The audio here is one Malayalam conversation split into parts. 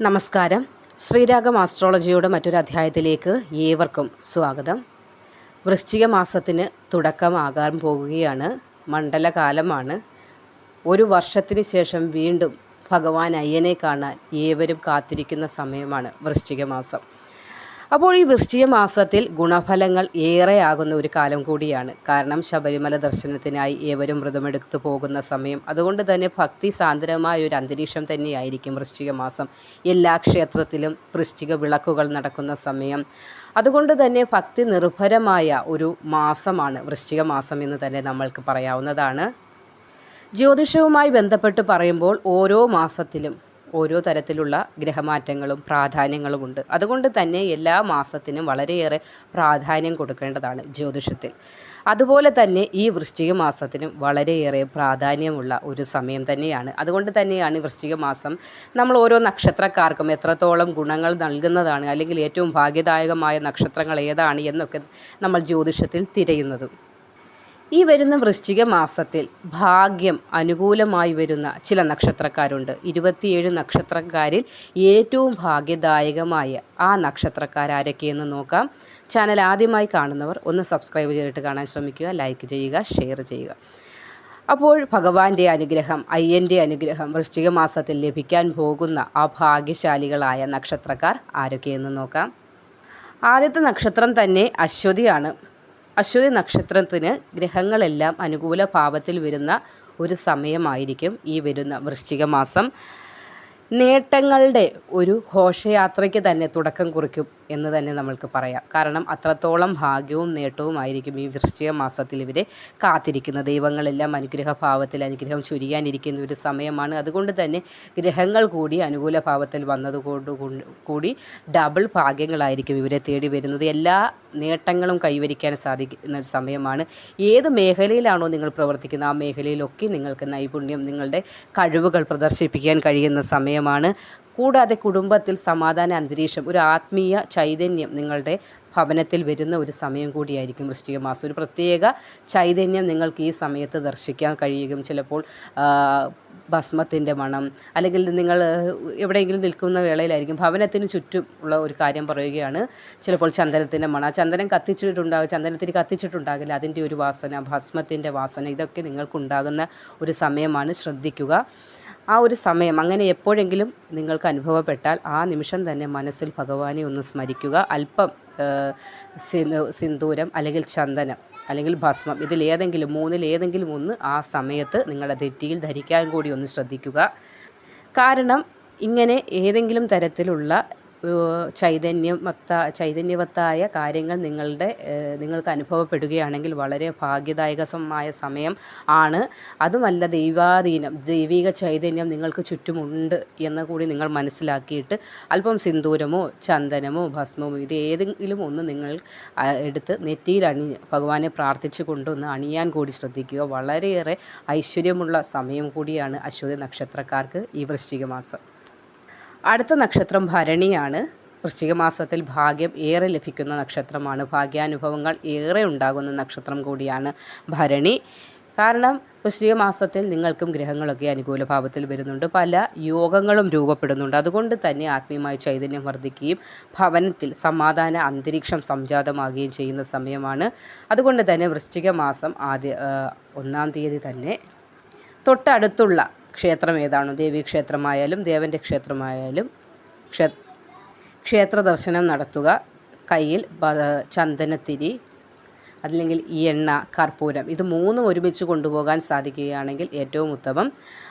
നമസ്കാരം. ശ്രീരാഗം ആസ്ട്രോളജിയുടെ മറ്റൊരു അധ്യായത്തിലേക്ക് ഏവർക്കും സ്വാഗതം. വൃശ്ചിക മാസത്തിന് തുടക്കമാകാൻ പോകുകയാണ്. മണ്ഡലകാലമാണ്. ഒരു വർഷത്തിന് ശേഷം വീണ്ടും ഭഗവാൻ അയ്യനെ കാണാൻ ഏവരും കാത്തിരിക്കുന്ന സമയമാണ് വൃശ്ചിക മാസം. അപ്പോൾ ഈ വൃശ്ചിക മാസത്തിൽ ഗുണഫലങ്ങൾ ഏറെയാകുന്ന ഒരു കാലം കൂടിയാണ്. കാരണം ശബരിമല ദർശനത്തിനായി ഏവരും വ്രതമെടുത്തു പോകുന്ന സമയം. അതുകൊണ്ട് തന്നെ ഭക്തി സാന്ദ്രമായ ഒരു അന്തരീക്ഷം തന്നെയായിരിക്കും വൃശ്ചിക മാസം. എല്ലാ ക്ഷേത്രത്തിലും വൃശ്ചിക വിളക്കുകൾ നടക്കുന്ന സമയം. അതുകൊണ്ട് തന്നെ ഭക്തി നിർഭരമായ ഒരു മാസമാണ് വൃശ്ചിക മാസം എന്ന് തന്നെ നമ്മൾക്ക് പറയാവുന്നതാണ്. ജ്യോതിഷവുമായി ബന്ധപ്പെട്ട് പറയുമ്പോൾ ഓരോ മാസത്തിലും ഓരോ തരത്തിലുള്ള ഗ്രഹമാറ്റങ്ങളും പ്രാധാന്യങ്ങളുമുണ്ട് അതുകൊണ്ട് തന്നെ എല്ലാ മാസത്തിനും വളരെയേറെ പ്രാധാന്യം കൊടുക്കേണ്ടതാണ് ജ്യോതിഷത്തിൽ. അതുപോലെ തന്നെ ഈ വൃശ്ചിക മാസത്തിനും വളരെയേറെ പ്രാധാന്യമുള്ള ഒരു സമയം തന്നെയാണ്. അതുകൊണ്ട് തന്നെയാണ് വൃശ്ചിക മാസം നമ്മൾ ഓരോ നക്ഷത്രക്കാർക്കും എത്രത്തോളം ഗുണങ്ങൾ നൽകുന്നതാണ് അല്ലെങ്കിൽ ഏറ്റവും ഭാഗ്യദായകമായ നക്ഷത്രങ്ങൾ ഏതാണ് എന്നൊക്കെ നമ്മൾ ജ്യോതിഷത്തിൽ തിരയുന്നതും. ഈ വരുന്ന വൃശ്ചിക മാസത്തിൽ ഭാഗ്യം അനുകൂലമായി വരുന്ന ചില നക്ഷത്രക്കാരുണ്ട്. ഇരുപത്തിയേഴ് നക്ഷത്രക്കാരിൽ ഏറ്റവും ഭാഗ്യദായകമായ ആ നക്ഷത്രക്കാരൊക്കെയെന്ന് നോക്കാം. ചാനൽ ആദ്യമായി കാണുന്നവർ ഒന്ന് സബ്സ്ക്രൈബ് ചെയ്തിട്ട് കാണാൻ ശ്രമിക്കുക ലൈക്ക് ചെയ്യുക ഷെയർ ചെയ്യുക. അപ്പോൾ ഭഗവാന്റെ അനുഗ്രഹം അയ്യന്റെ അനുഗ്രഹം വൃശ്ചിക മാസത്തിൽ ലഭിക്കാൻ പോകുന്ന ആ ഭാഗ്യശാലികളായ നക്ഷത്രക്കാർ ആരൊക്കെയെന്ന് നോക്കാം. ആദ്യത്തെ നക്ഷത്രം തന്നെ അശ്വതിയാണ്. അശ്വതി നക്ഷത്രത്തിന് ഗ്രഹങ്ങളെല്ലാം അനുകൂല ഭാവത്തിൽ വരുന്ന ഒരു സമയമായിരിക്കും ഈ വരുന്ന വൃശ്ചിക മാസം. നേട്ടങ്ങളുടെ ഒരു ഘോഷയാത്രയ്ക്ക് തന്നെ തുടക്കം കുറിക്കും. എന്ന് തന്നെ നമ്മൾക്ക് പറയാം. കാരണം അത്രത്തോളം ഭാഗ്യവും നേട്ടവും ആയിരിക്കും ഈ വൃശ്ചിക മാസത്തിൽ ഇവരെ കാത്തിരിക്കുന്ന ദൈവങ്ങളെല്ലാം അനുഗ്രഹ ഭാവത്തിൽ അനുഗ്രഹം ചുരിയാനിരിക്കുന്ന ഒരു സമയമാണ്. അതുകൊണ്ട് തന്നെ ഗ്രഹങ്ങൾ കൂടി അനുകൂല ഭാവത്തിൽ വന്നതുകൊണ്ട് കൂടി ഡബിൾ ഭാഗ്യങ്ങളായിരിക്കും ഇവരെ തേടി വരുന്നത്. എല്ലാ നേട്ടങ്ങളും കൈവരിക്കാൻ സാധിക്കുന്ന ഒരു സമയമാണ്. ഏത് മേഖലയിലാണോ നിങ്ങൾ പ്രവർത്തിക്കുന്നത് ആ മേഖലയിലൊക്കെ നിങ്ങൾക്ക് നൈപുണ്യം നിങ്ങളുടെ കഴിവുകൾ പ്രദർശിപ്പിക്കാൻ കഴിയുന്ന സമയമാണ്. കൂടാതെ കുടുംബത്തിൽ സമാധാന അന്തരീക്ഷം ഒരു ആത്മീയ ചൈതന്യം നിങ്ങളുടെ ഭവനത്തിൽ വരുന്ന ഒരു സമയം കൂടിയായിരിക്കും വൃശ്ചിക മാസം. ഒരു പ്രത്യേക ചൈതന്യം നിങ്ങൾക്ക് ഈ സമയത്ത് ദർശിക്കാൻ കഴിയും ചിലപ്പോൾ ഭസ്മത്തിന്റെ മണം അല്ലെങ്കിൽ നിങ്ങൾ എവിടെയെങ്കിലും നിൽക്കുന്ന വേളയിലായിരിക്കും ഭവനത്തിന് ചുറ്റും ഉള്ള ഒരു കാര്യം പറയുകയാണ്. ചിലപ്പോൾ ചന്ദനത്തിന്റെ മണം ചന്ദനം കത്തിച്ചിട്ടുണ്ടാകും ചന്ദനത്തിന് കത്തിച്ചിട്ടുണ്ടാകില്ല അതിന്റെ ഒരു വാസന ഭസ്മത്തിന്റെ വാസന ഇതൊക്കെ നിങ്ങൾക്കുണ്ടാകുന്ന ഒരു സമയമാണ്. ശ്രദ്ധിക്കുക. ആ ഒരു സമയം അങ്ങനെ എപ്പോഴെങ്കിലും നിങ്ങൾക്ക് അനുഭവപ്പെട്ടാൽ ആ നിമിഷം തന്നെ മനസ്സിൽ ഭഗവാനെ ഒന്ന് സ്മരിക്കുക. അല്പം സിന്ദൂരം അല്ലെങ്കിൽ ചന്ദനം അല്ലെങ്കിൽ ഭസ്മം ഇതിലേതെങ്കിലും മൂന്നിലേതെങ്കിലും ഒന്ന് ആ സമയത്ത് നിങ്ങളുടെ നെറ്റിയിൽ ധരിക്കാൻ കൂടി ഒന്ന് ശ്രദ്ധിക്കുക. കാരണം ഇങ്ങനെ ഏതെങ്കിലും തരത്തിലുള്ള ചൈതന്യമത്ത ചൈതന്യവത്തായ കാര്യങ്ങൾ നിങ്ങളുടെ നിങ്ങൾക്ക് അനുഭവപ്പെടുകയാണെങ്കിൽ വളരെ ഭാഗ്യദായകമായ സമയം ആണ്. അതുമല്ല ദൈവാധീനം ദൈവിക ചൈതന്യം നിങ്ങൾക്ക് ചുറ്റുമുണ്ട് എന്ന് കൂടി നിങ്ങൾ മനസ്സിലാക്കിയിട്ട് അല്പം സിന്ദൂരമോ ചന്ദനമോ ഭസ്മമോ ഇത് ഏതെങ്കിലും ഒന്ന് നിങ്ങൾ എടുത്ത് നെറ്റിയിൽ അണി ഭഗവാനെ പ്രാർത്ഥിച്ചു കൊണ്ടൊന്ന് അണിയാൻ കൂടി ശ്രദ്ധിക്കുക. വളരെയേറെ ഐശ്വര്യമുള്ള സമയം കൂടിയാണ് അശ്വതി നക്ഷത്രക്കാർക്ക് ഈ വൃശ്ചിക മാസം. അടുത്ത നക്ഷത്രം ഭരണിയാണ്. വൃശ്ചിക മാസത്തിൽ ഭാഗ്യം ഏറെ ലഭിക്കുന്ന നക്ഷത്രമാണ്. ഭാഗ്യാനുഭവങ്ങൾ ഏറെ ഉണ്ടാകുന്ന നക്ഷത്രം കൂടിയാണ് ഭരണി. കാരണം വൃശ്ചിക മാസത്തിൽ നിങ്ങൾക്കും ഗ്രഹങ്ങളൊക്കെ അനുകൂല ഭാവത്തിൽ വരുന്നുണ്ട്. പല യോഗങ്ങളും രൂപപ്പെടുന്നുണ്ട്. അതുകൊണ്ട് തന്നെ ആത്മീയമായ ചൈതന്യം വർദ്ധിക്കുകയും ഭവനത്തിൽ സമാധാന അന്തരീക്ഷം സംജാതമാകുകയും ചെയ്യുന്ന സമയമാണ്. അതുകൊണ്ട് തന്നെ വൃശ്ചിക മാസം ആദ്യ ഒന്നാം തീയതി തന്നെ തൊട്ടടുത്തുള്ള ക്ഷേത്രം ഏതാണോ ദേവീക്ഷേത്രമായാലും ദേവന്റെ ക്ഷേത്രമായാലും ക്ഷേ ക്ഷേത്ര ദർശനം നടത്തുക. കയ്യിൽ ചന്ദനത്തിരി അല്ലെങ്കിൽ ഈ എണ്ണ കർപ്പൂരം ഇത് മൂന്നും ഒരുമിച്ച് കൊണ്ടുപോകാൻ സാധിക്കുകയാണെങ്കിൽ ഏറ്റവും ഉത്തമം.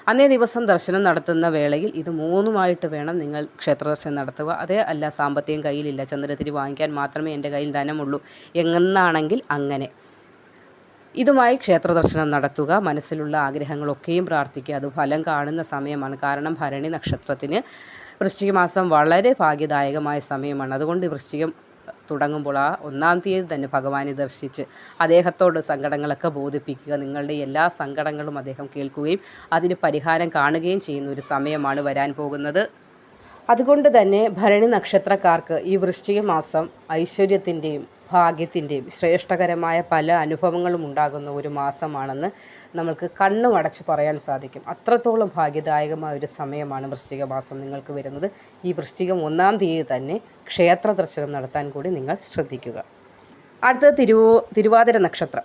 അന്നേ ദിവസം ദർശനം നടത്തുന്ന വേളയിൽ ഇത് മൂന്നുമായിട്ട് വേണം നിങ്ങൾ ക്ഷേത്ര ദർശനം നടത്തുക. അതേ അല്ല സാമ്പത്തികം കയ്യിലില്ല ചന്ദനത്തിരി വാങ്ങിക്കാൻ മാത്രമേ എന്റെ കയ്യിൽ ധനമുള്ളൂ. എങ്ങനാണെങ്കിൽ അങ്ങനെ. ഇതുമായി ക്ഷേത്ര ദർശനം നടത്തുക മനസ്സിലുള്ള ആഗ്രഹങ്ങളൊക്കെയും പ്രാർത്ഥിക്കുക. അത് ഫലം കാണുന്ന സമയമാണ്. കാരണം ഭരണി നക്ഷത്രത്തിന് വൃശ്ചിക മാസം വളരെ ഭാഗ്യദായകമായ സമയമാണ്. അതുകൊണ്ട് വൃശ്ചികം തുടങ്ങുമ്പോൾ ആ ഒന്നാം തീയതി തന്നെ ഭഗവാനെ ദർശിച്ച് അദ്ദേഹത്തോട് സങ്കടങ്ങളൊക്കെ ബോധിപ്പിക്കുക നിങ്ങളുടെ എല്ലാ സങ്കടങ്ങളും അദ്ദേഹം കേൾക്കുകയും അതിന് പരിഹാരം കാണുകയും ചെയ്യുന്ന ഒരു സമയമാണ് വരാൻ പോകുന്നത്. അതുകൊണ്ട് തന്നെ ഭരണി നക്ഷത്രക്കാർക്ക് ഈ വൃശ്ചിക മാസം ഐശ്വര്യത്തിന്റെയും ഭാഗ്യത്തിന്റെയും ശ്രേഷ്ഠകരമായ പല അനുഭവങ്ങളും ഉണ്ടാകുന്ന ഒരു മാസമാണെന്ന് നമ്മൾക്ക് കണ്ണുമടച്ച് പറയാൻ സാധിക്കും. അത്രത്തോളം ഭാഗ്യദായകമായ ഒരു സമയമാണ് വൃശ്ചിക മാസം നിങ്ങൾക്ക് വരുന്നത്. ഈ വൃശ്ചികം ഒന്നാം തീയതി തന്നെ ക്ഷേത്ര ദർശനം നടത്താൻ കൂടി നിങ്ങൾ ശ്രദ്ധിക്കുക. അടുത്തത് തിരുവോ തിരുവാതിര നക്ഷത്രം.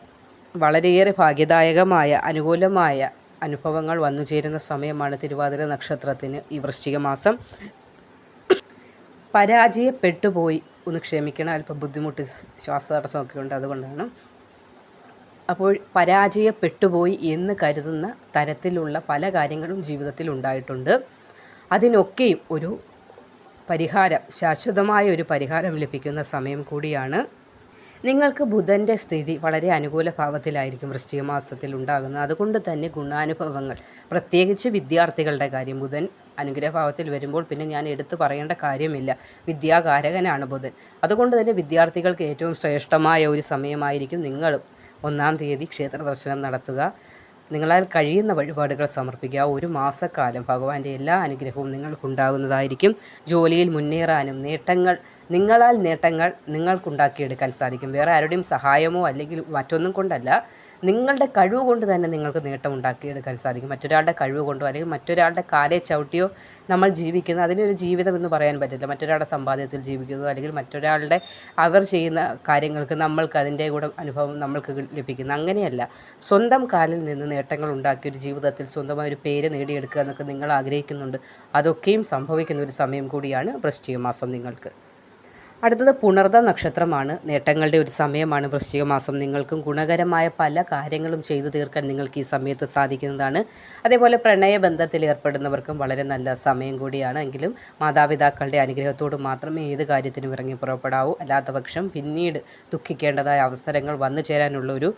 വളരെയേറെ ഭാഗ്യദായകമായ അനുകൂലമായ അനുഭവങ്ങൾ വന്നു ചേരുന്ന സമയമാണ് തിരുവാതിര നക്ഷത്രത്തിന് ഈ വൃശ്ചിക മാസം. പരാജയപ്പെട്ടുപോയി. ഒന്ന് ക്ഷമിക്കണം അല്പം ബുദ്ധിമുട്ട് ശ്വാസതടസ്സമൊക്കെ ഉണ്ട് അതുകൊണ്ടാണ്. അപ്പോൾ പരാജയപ്പെട്ടുപോയി എന്ന് കരുതുന്ന തരത്തിലുള്ള പല കാര്യങ്ങളും ജീവിതത്തിൽ ഉണ്ടായിട്ടുണ്ട് അതിനൊക്കെയും ഒരു പരിഹാരം ശാശ്വതമായ ഒരു പരിഹാരം ലഭിക്കുന്ന സമയം കൂടിയാണ്. നിങ്ങൾക്ക് ബുധന്റെ സ്ഥിതി വളരെ അനുകൂല ഭാവത്തിലായിരിക്കും വൃശ്ചിക മാസത്തിൽ ഉണ്ടാകുന്നത്. അതുകൊണ്ട് തന്നെ ഗുണാനുഭവങ്ങൾ പ്രത്യേകിച്ച് വിദ്യാർത്ഥികളുടെ കാര്യം ബുധൻ അനുഗ്രഹഭാവത്തിൽ വരുമ്പോൾ പിന്നെ ഞാൻ എടുത്തു പറയേണ്ട കാര്യമില്ല. വിദ്യാകാരകനാണ് ബുധൻ. അതുകൊണ്ട് തന്നെ വിദ്യാർത്ഥികൾക്ക് ഏറ്റവും ശ്രേഷ്ഠമായ ഒരു സമയമായിരിക്കും നിങ്ങളും. ഒന്നാം തീയതി ക്ഷേത്ര ദർശനം നടത്തുക. നിങ്ങളാൽ കഴിയുന്ന വഴിപാടുകൾ സമർപ്പിക്കുക. ഒരു മാസക്കാലം ഭഗവാന്റെ എല്ലാ അനുഗ്രഹവും നിങ്ങൾക്കുണ്ടാകുന്നതായിരിക്കും. ജോലിയിൽ മുന്നേറാനും നേട്ടങ്ങൾ നിങ്ങളാൽ നേട്ടങ്ങൾ നിങ്ങൾക്കുണ്ടാക്കിയെടുക്കാൻ സാധിക്കും. വേറെ ആരുടെയും സഹായമോ അല്ലെങ്കിൽ മറ്റൊന്നും കൊണ്ടല്ല നിങ്ങളുടെ കഴിവ് കൊണ്ട് തന്നെ നിങ്ങൾക്ക് നേട്ടം ഉണ്ടാക്കിയെടുക്കാൻ സാധിക്കും. മറ്റൊരാളുടെ കഴിവ് കൊണ്ടോ അല്ലെങ്കിൽ മറ്റൊരാളുടെ കാലെ ചവിട്ടിയോ നമ്മൾ ജീവിക്കുന്നത് അതിനൊരു ജീവിതം എന്ന് പറയാൻ പറ്റില്ല. മറ്റൊരാളുടെ സമ്പാദ്യത്തിൽ ജീവിക്കുന്നു അല്ലെങ്കിൽ മറ്റൊരാളുടെ അവർ ചെയ്യുന്ന കാര്യങ്ങൾക്ക് നമ്മൾക്ക് അതിന്റെ കൂടെ അനുഭവം നമ്മൾക്ക് ലഭിക്കുന്നു. അങ്ങനെയല്ല. സ്വന്തം കാലിൽ നിന്ന് നേട്ടങ്ങൾ ഉണ്ടാക്കി ഒരു ജീവിതത്തിൽ സ്വന്തമായ ഒരു പേര് നേടിയെടുക്കുക എന്നൊക്കെ നിങ്ങൾ ആഗ്രഹിക്കുന്നുണ്ട്. അതൊക്കെയും സംഭവിക്കുന്ന ഒരു സമയം കൂടിയാണ് വൃശ്ചിക മാസം നിങ്ങൾക്ക്. അടുത്തത് പുണർദ നക്ഷത്രമാണ്. നേട്ടങ്ങളുടെ ഒരു സമയമാണ് വൃശ്ചിക മാസം നിങ്ങൾക്കും ഗുണകരമായ പല കാര്യങ്ങളും ചെയ്തു തീർക്കാൻ നിങ്ങൾക്ക് ഈ സമയത്ത് സാധിക്കുന്നതാണ്. അതേപോലെ പ്രണയബന്ധത്തിൽ ഏർപ്പെടുന്നവർക്കും വളരെ നല്ല സമയം കൂടിയാണ്. എങ്കിലും മാതാപിതാക്കളുടെ അനുഗ്രഹത്തോട് മാത്രമേ ഏത് കാര്യത്തിനും ഇറങ്ങി പുറപ്പെടാവൂ. അല്ലാത്ത പക്ഷം പിന്നീട് ദുഃഖിക്കേണ്ടതായ അവസരങ്ങൾ വന്നു ചേരാനുള്ള ഒരു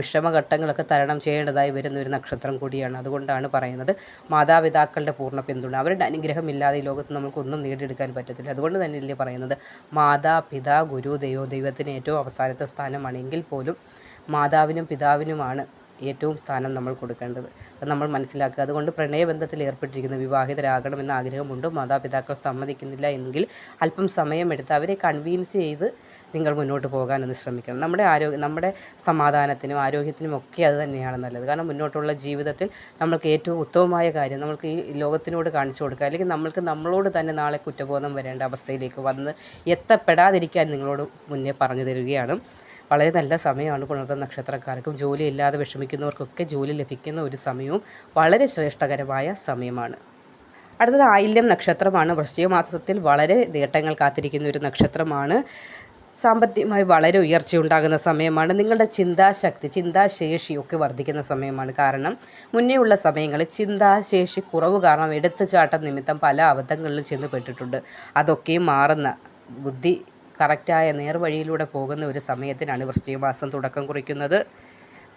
വിഷമഘട്ടങ്ങളൊക്കെ തരണം ചെയ്യേണ്ടതായി വരുന്ന ഒരു നക്ഷത്രം കൂടിയാണ്. അതുകൊണ്ടാണ് പറയുന്നത് മാതാപിതാക്കളുടെ പൂർണ പിന്തുണ. അവരുടെ അനുഗ്രഹമില്ലാതെ ഈ ലോകത്ത് നമുക്കൊന്നും നേടിയെടുക്കാൻ പറ്റത്തില്ല. അതുകൊണ്ട് തന്നെയല്ലേ പറയുന്നത്. മാതാപിതാ ഗുരു ദൈവം ദൈവത്തിന് ഏറ്റവും അവസാനത്തെ സ്ഥാനമാണ് എങ്കിൽ പോലും മാതാവിനും പിതാവിനുമാണ് ഏറ്റവും സ്ഥാനം നമ്മൾ കൊടുക്കേണ്ടത്. അത് നമ്മൾ മനസ്സിലാക്കുക. അതുകൊണ്ട് പ്രണയബന്ധത്തിൽ ഏർപ്പെട്ടിരിക്കുന്ന വിവാഹിതരാകണമെന്ന ആഗ്രഹമുണ്ട്. മാതാപിതാക്കൾ സമ്മതിക്കുന്നില്ല എങ്കിൽ അല്പം സമയമെടുത്ത് അവരെ കൺവീൻസ് ചെയ്ത് നിങ്ങൾ മുന്നോട്ട് പോകാനൊന്ന് ശ്രമിക്കണം. നമ്മുടെ ആരോഗ്യ നമ്മുടെ സമാധാനത്തിനും ആരോഗ്യത്തിനും ഒക്കെ അത് തന്നെയാണ് നല്ലത്. കാരണം മുന്നോട്ടുള്ള ജീവിതത്തിൽ നമ്മൾക്ക് ഏറ്റവും ഉത്തമമായ കാര്യം നമ്മൾക്ക് ഈ ലോകത്തിനോട് കാണിച്ചു കൊടുക്കുക. അല്ലെങ്കിൽ നമ്മൾക്ക് നമ്മളോട് തന്നെ നാളെ കുറ്റബോധം വരേണ്ട അവസ്ഥയിലേക്ക് വന്ന് എത്തപ്പെടാതിരിക്കാൻ നിങ്ങളോട് മുന്നേ പറഞ്ഞു തരികയാണ്. വളരെ നല്ല സമയമാണ് പുണർത്ത നക്ഷത്രക്കാർക്കും. ജോലി ഇല്ലാതെ വിഷമിക്കുന്നവർക്കൊക്കെ ജോലി ലഭിക്കുന്ന ഒരു സമയവും വളരെ ശ്രേഷ്ഠകരമായ സമയമാണ്. അടുത്തത് ആയില്യം നക്ഷത്രമാണ്. വൃശ്ചിക മാസത്തിൽ വളരെ നേട്ടങ്ങൾ കാത്തിരിക്കുന്ന ഒരു നക്ഷത്രമാണ്. സാമ്പത്തികമായി വളരെ ഉയർച്ച ഉണ്ടാകുന്ന സമയമാണ്. നിങ്ങളുടെ ചിന്താശക്തി ചിന്താശേഷിയൊക്കെ വർദ്ധിക്കുന്ന സമയമാണ്. കാരണം മുന്നേ ഉള്ള സമയങ്ങളിൽ ചിന്താശേഷി കുറവ് കാരണം എടുത്തുചാട്ടം നിമിത്തം പല അബദ്ധങ്ങളിലും ചെന്ന് പെട്ടിട്ടുണ്ട്. അതൊക്കെയും മാറുന്ന ബുദ്ധി കറക്റ്റായ നേർവഴിയിലൂടെ പോകുന്ന ഒരു സമയത്തിനാണ് വൃശ്ചികമാസം തുടക്കം കുറിക്കുന്നത്.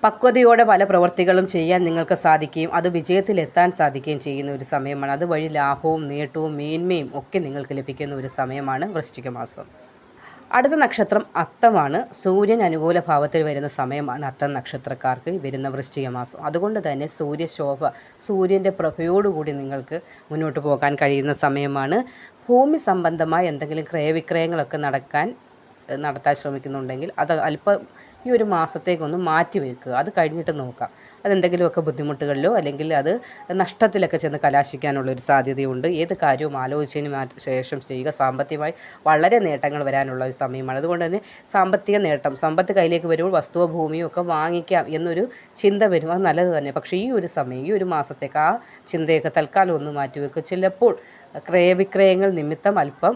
പക്വതയോടെ പല പ്രവൃത്തികളും ചെയ്യാൻ നിങ്ങൾക്ക് സാധിക്കുകയും അത് വിജയത്തിലെത്താൻ സാധിക്കുകയും ചെയ്യുന്ന ഒരു സമയമാണ്. അതുവഴി ലാഭവും നേട്ടവും മേന്മയും ഒക്കെ നിങ്ങൾക്ക് ലഭിക്കുന്ന ഒരു സമയമാണ് വൃശ്ചിക മാസം അടുത്ത നക്ഷത്രം അത്തമാണ്. സൂര്യൻ അനുകൂല ഭാവത്തിൽ വരുന്ന സമയമാണ് അത്തം നക്ഷത്രക്കാർക്ക് വരുന്ന വൃശ്ചിക മാസം. അതുകൊണ്ട് തന്നെ സൂര്യശോഭ സൂര്യന്റെ പ്രഭയോടുകൂടി നിങ്ങൾക്ക് മുന്നോട്ട് പോകാൻ കഴിയുന്ന സമയമാണ്. ഭൂമി സംബന്ധമായ എന്തെങ്കിലും ക്രയവിക്രയങ്ങളൊക്കെ നടക്കാൻ നടത്താൻ ശ്രമിക്കുന്നുണ്ടെങ്കിൽ അത് അല്പം ഈ ഒരു മാസത്തേക്കൊന്ന് മാറ്റി വയ്ക്കുക അത് കഴിഞ്ഞിട്ട് നോക്കാം. അതെന്തെങ്കിലുമൊക്കെ ബുദ്ധിമുട്ടുകളിലോ അല്ലെങ്കിൽ അത് നഷ്ടത്തിലൊക്കെ ചെന്ന് കലാശിക്കാനുള്ള ഒരു സാധ്യതയുണ്ട്. ഏത് കാര്യവും ആലോചിച്ചതിന് ശേഷം ചെയ്യുക. സാമ്പത്തികമായി വളരെ നേട്ടങ്ങൾ വരാനുള്ള ഒരു സമയമാണ്. അതുകൊണ്ട് തന്നെ സാമ്പത്തിക നേട്ടം സമ്പത്ത് കയ്യിലേക്ക് വരുമ്പോൾ വസ്തുവോ ഭൂമിയോ ഒക്കെ വാങ്ങിക്കാം എന്നൊരു ചിന്ത വരും അത് നല്ലത് തന്നെ. പക്ഷേ ഈ ഒരു സമയം ഈ ഒരു മാസത്തേക്ക് ആ ചിന്തയൊക്കെ തൽക്കാലം ഒന്ന് മാറ്റിവെക്കുക ചിലപ്പോൾ ക്രയവിക്രയങ്ങൾ നിമിത്തം അല്പം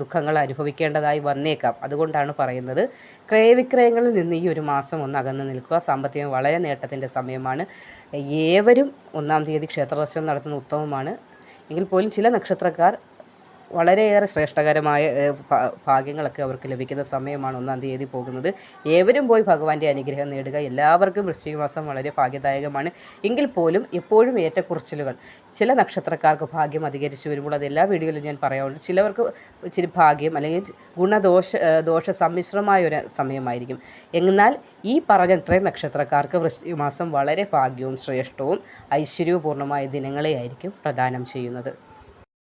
ദുഃഖങ്ങൾ അനുഭവിക്കേണ്ടതായി വന്നേക്കാം. അതുകൊണ്ടാണ് പറയുന്നത്. ക്രയവിക്രയങ്ങളിൽ നിന്ന് ഈ ഒരു മാസം ഒന്ന് അകന്ന് നിൽക്കുക. സാമ്പത്തികം വളരെ നേട്ടത്തിന്റെ സമയമാണ്. ഏവരും ഒന്നാം തീയതി ക്ഷേത്രദർശനം നടത്തുന്ന ഉത്തമമാണ് എങ്കിൽ പോലും ചില നക്ഷത്രക്കാർ വളരെയേറെ ശ്രേഷ്ഠകരമായ ഭാഗ്യങ്ങളൊക്കെ അവർക്ക് ലഭിക്കുന്ന സമയമാണ് ഒന്നാം തീയതി പോകുന്നത്. ഏവരും പോയി ഭഗവാന്റെ അനുഗ്രഹം നേടുക. എല്ലാവർക്കും വൃശ്ചിക മാസം വളരെ ഭാഗ്യദായകമാണ്. എങ്കിൽ പോലും എപ്പോഴും ഏറ്റക്കുറച്ചിലുകൾ. ചില നക്ഷത്രക്കാർക്ക് ഭാഗ്യം അധികരിച്ചു വരുമ്പോൾ അത് എല്ലാ വീഡിയോയിലും ഞാൻ പറയാറുണ്ട്. ചിലവർക്ക് ഇച്ചിരി ഭാഗ്യം അല്ലെങ്കിൽ ഗുണദോഷ ദോഷ സമ്മിശ്രമായ ഒരു സമയമായിരിക്കും. എന്നാൽ ഈ പറഞ്ഞ ഇത്രയും നക്ഷത്രക്കാർക്ക് വൃശ്ചിക മാസം വളരെ ഭാഗ്യവും ശ്രേഷ്ഠവും ഐശ്വര്യപൂർണമായ ദിനങ്ങളെയായിരിക്കും പ്രദാനം ചെയ്യുന്നത്.